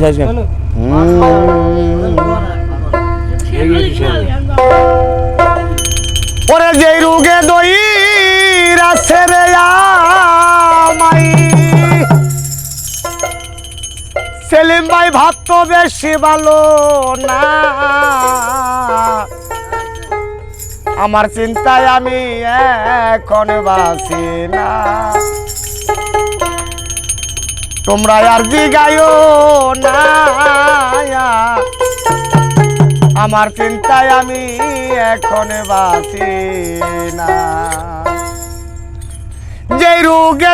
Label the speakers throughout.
Speaker 1: Size ওরে যে রুগে দই রাছে রে আমাই। সেলিম ভাই ভাত তো বেশি ভালো না। আমার চিন্তায় আমি এখন বাসি না। তোমরা আর জিগায়ও না। আমার চিন্তায় আমি এখন বাসি না। যে রোগে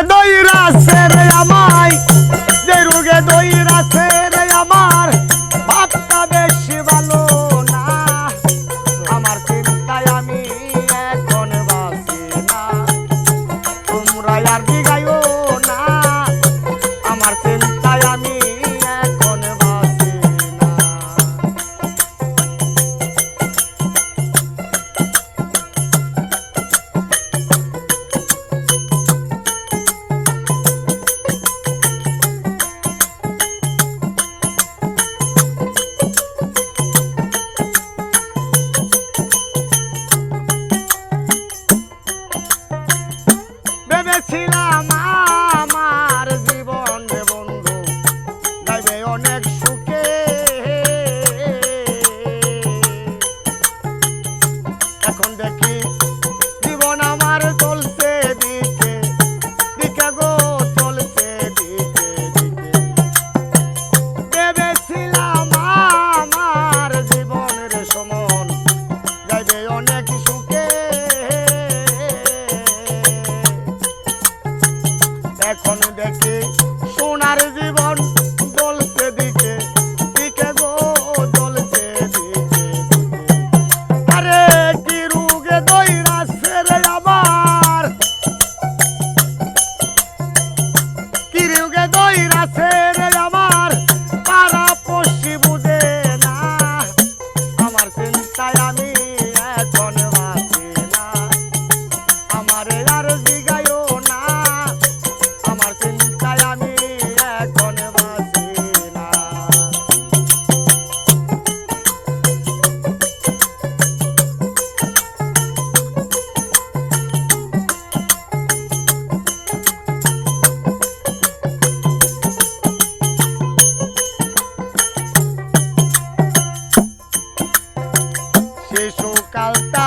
Speaker 1: Yeah.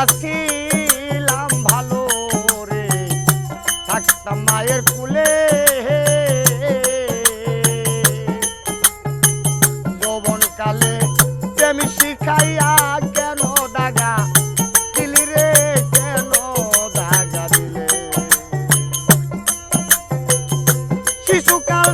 Speaker 1: ছিলাম ভালো রে। থাকতাম মায়ের কুলে। যৌবন কালে প্রেম শিখাইয়া কেন দাগা দিলি রে? কেন দাগা দিলে? শিশুকাল